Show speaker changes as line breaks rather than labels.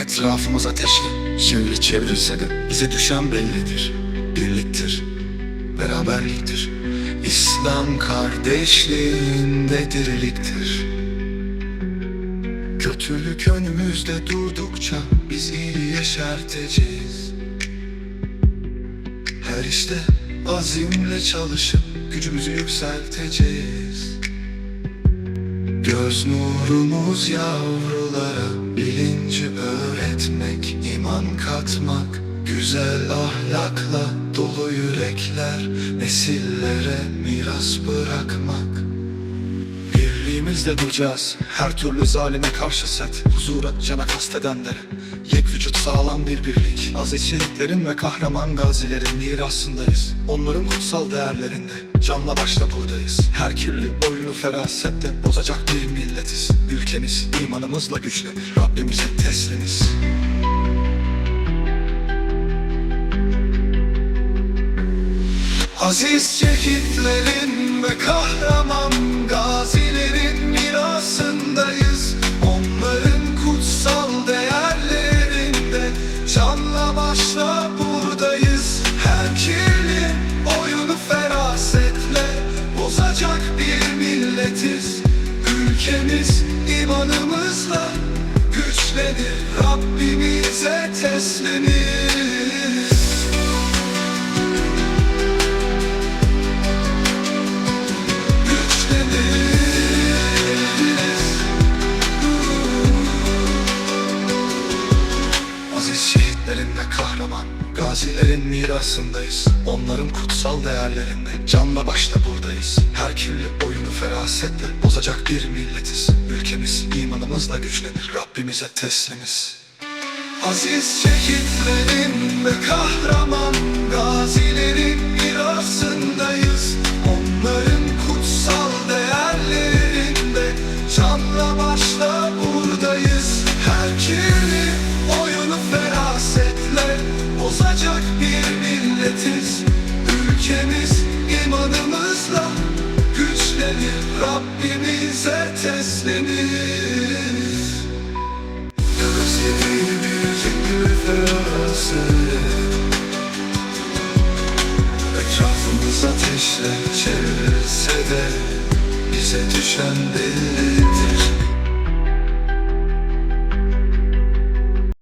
Etrafımız ateşli. Şöyle çevrilse de bize düşen bellidir. Birliktir, beraberliktir. İslam kardeşliğinde diriliktir. Kötülük önümüzde durdukça biz iyi yeşerteceğiz. Her işte azimle çalışıp gücümüzü yükselteceğiz. Göz nurumuz yavrulara bilinci öğretmek, iman katmak Güzel ahlakla dolu yürekler nesillere miras bırakmak Birliğimizle duracağız. Her türlü zalime karşı set. Huzura cana kastedenlere Yek vücut sağlam bir birlik. Aziz şehitlerin ve kahraman gazilerin mirasındayız. Onların kutsal değerlerinde Canla başla buradayız. Her kirli oyunu ferasette bozacak bir milletiz. Ülkemiz imanımızla güçlü. Rabbimize teslimiz. Aziz şehitlerin ve kahraman milletiz Ülkemiz imanımızla güçlenir Rabbimize güçleniriz Aziz şehitlerin ve kahraman Gazilerin mirasındayız. Onların kutsal değerlerinde Canla başla buradayız. Her kirli oyunu ferasetle Bozacak bir milletiz. Ülkemiz imanımızla güçlenir Rabbimize teslimiz. Aziz şehitlerin ve kahraman bozacak bir milletiz Ülkemiz imanımızla güçlenir Rabbimize büyük ferası Etrafımız ateşle çevrilse de Bize düşen bellidir